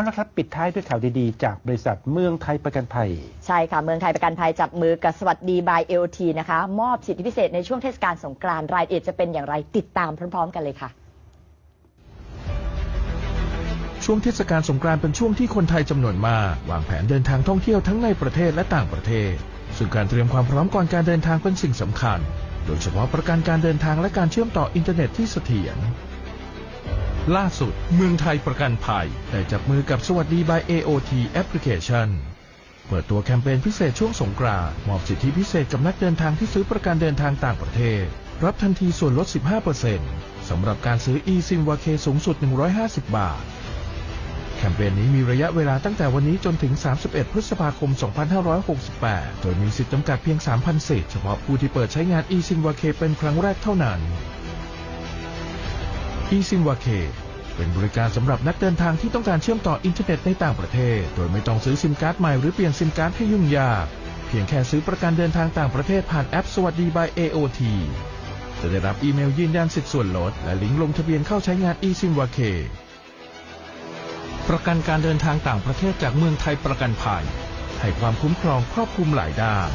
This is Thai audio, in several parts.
เอาละครับ ปิดท้ายด้วยข่าวดีๆ จากบริษัทเมืองไทยประกันภัย ใช่ค่ะ เมืองไทยประกันภัยจับมือกับสวัสดีบายเอทีนะคะ มอบสิทธิพิเศษในช่วงเทศกาลสงกรานต์รายละเอียดจะเป็นอย่างไรติดตามพร้อม ๆ กันเลยค่ะช่วงเทศกาลสงกรานต์เป็นช่วงที่คนไทยจำนวนมากวางแผนเดินทางท่องเที่ยวทั้งในประเทศและต่างประเทศ ซึ่งการเตรียมความพร้อมก่อนการเดินทางเป็นสิ่งสำคัญ โดยเฉพาะประกันการเดินทางและการเชื่อมต่ออินเทอร์เน็ตที่เสถียร ล่าสุด เมืองไทยประกันภัย ได้จับมือกับสวัสดี by AOT Application เปิดตัวแคมเปญพิเศษช่วงสงกรานต์มอบสิทธิพิเศษกับนักเดินทางที่ซื้อประกันเดินทางต่างประเทศ รับทันทีส่วนลด 15%สำหรับการซื้อ eSIM v a c สูงสุด 150 บาท แคมเปญนี้มีระยะเวลาตั้งแต่วันนี้จนถึง 31 พฤษภาคม 2568 โดยมีสิทธิจำกัดเพียง 3,000 สิทธิ์เฉพาะผู้ที่เปิดใช้งาน eSIM v a c เป็นครั้งแรกเท่านั้น eSIM v a c เป็นบริการสำหรับนักเดินทางที่ต้องการเชื่อมต่ออินเทอร์เน็ตในต่างประเทศ โดยไม่ต้องซื้อซิมการ์ดใหม่หรือเปลี่ยนซิมการ์ดให้ยุ่งยาก เพียงแค่ซื้อประกันเดินทางต่างประเทศผ่านแอปสวัสดี by AOT จะได้รับอีเมลยืนยันสิทธิส่วนลด และลิงก์ลงทะเบียนเข้าใช้งาน eSIM v a c ประกันการเดินทางต่างประเทศจากเมืองไทยประกันภัย ให้ความคุ้มครองครอบคลุมหลายด้าน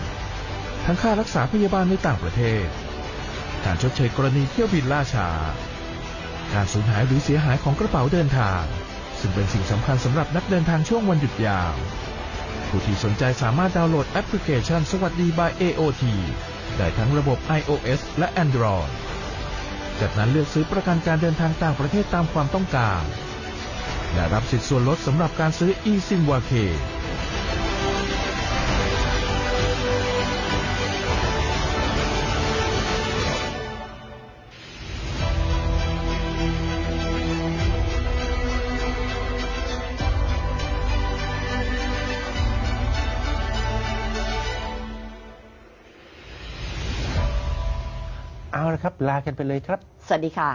ทั้งค่ารักษาพยาบาลในต่างประเทศ การชดเชยกรณีเที่ยวบินล่าช้า การสูญหายหรือเสียหายของกระเป๋าเดินทาง ซึ่งเป็นสิ่งสำคัญสำหรับนักเดินทางช่วงวันหยุดยาว ผู้ที่สนใจสามารถดาวน์โหลดแอปพลิเคชันสวัสดี by AOT ได้ทั้งระบบ iOS และ Android จากนั้นเลือกซื้อประกันการเดินทางต่างประเทศตามความต้องการ และรับสิทธิ์ส่วนลดสำหรับการซื้อ eSIM v a c เอาละครับ ลากันไปเลยครับ สวัสดีค่ะ